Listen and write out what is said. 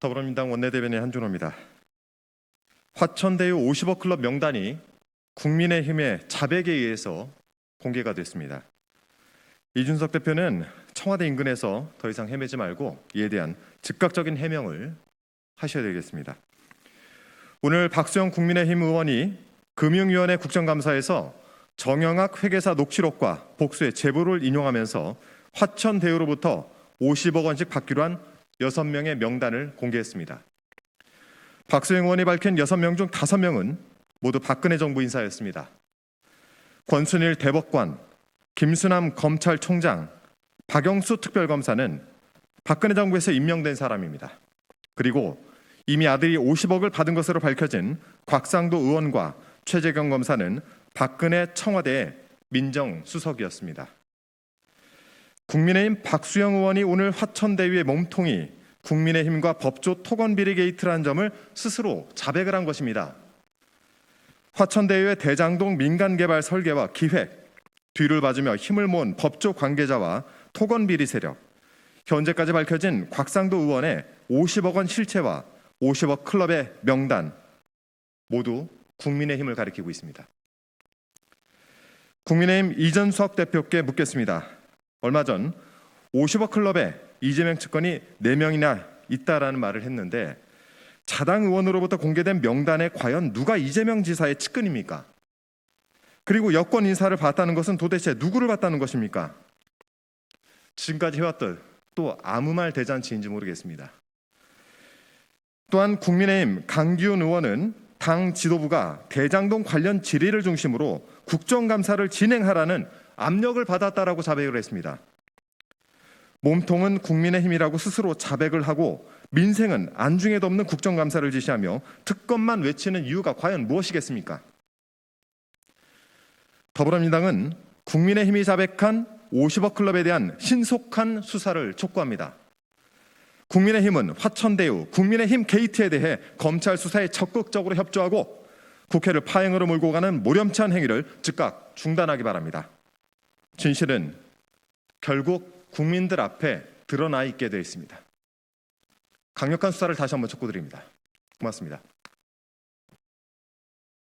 더불어민주당 원내대변인 한준호입니다. 화천대유 50억 클럽 명단이 국민의힘의 자백에 의해서 공개가 됐습니다. 이준석 대표는 청와대 인근에서 더 이상 헤매지 말고 이에 대한 즉각적인 해명을 하셔야 되겠습니다. 오늘 박수영 국민의힘 의원이 금융위원회 국정감사에서 정영학 회계사 녹취록과 복수의 제보를 인용하면서 화천대유로부터 50억 원씩 받기로 한 6명의 명단을 공개했습니다. 박수영 의원이 밝힌 6명 중 5명은 모두 박근혜 정부 인사였습니다. 권순일 대법관, 김수남 검찰총장, 박영수 특별검사는 박근혜 정부에서 임명된 사람입니다. 그리고 이미 아들이 50억을 받은 것으로 밝혀진 곽상도 의원과 최재경 검사는 박근혜 청와대의 민정수석이었습니다. 국민의힘 박수영 의원이 오늘 화천대유의 몸통이 국민의힘과 법조 토건 비리 게이트라는 점을 스스로 자백을 한 것입니다. 화천대유의 대장동 민간개발 설계와 기획, 뒤를 봐주며 힘을 모은 법조 관계자와 토건 비리 세력, 현재까지 밝혀진 곽상도 의원의 50억 원 실체와 50억 클럽의 명단 모두 국민의힘을 가리키고 있습니다. 국민의힘 이전수석 대표께 묻겠습니다. 얼마 전 50억 클럽에 이재명 측근이 4명이나 있다라는 말을 했는데 자당 의원으로부터 공개된 명단에 과연 누가 이재명 지사의 측근입니까? 그리고 여권 인사를 봤다는 것은 도대체 누구를 봤다는 것입니까? 지금까지 해왔던 또 아무 말 대잔치인지 모르겠습니다. 또한 국민의힘 강기훈 의원은 당 지도부가 대장동 관련 질의를 중심으로 국정감사를 진행하라는 압력을 받았다라고 자백을 했습니다. 몸통은 국민의힘이라고 스스로 자백을 하고 민생은 안중에도 없는 국정감사를 지시하며 특검만 외치는 이유가 과연 무엇이겠습니까? 더불어민주당은 국민의힘이 자백한 50억 클럽에 대한 신속한 수사를 촉구합니다. 국민의힘은 화천대유, 국민의힘 게이트에 대해 검찰 수사에 적극적으로 협조하고 국회를 파행으로 몰고 가는 모렴치한 행위를 즉각 중단하기 바랍니다. 진실은 결국 국민들 앞에 드러나 있게 되어 있습니다. 강력한 수사를 다시 한번 촉구드립니다. 고맙습니다.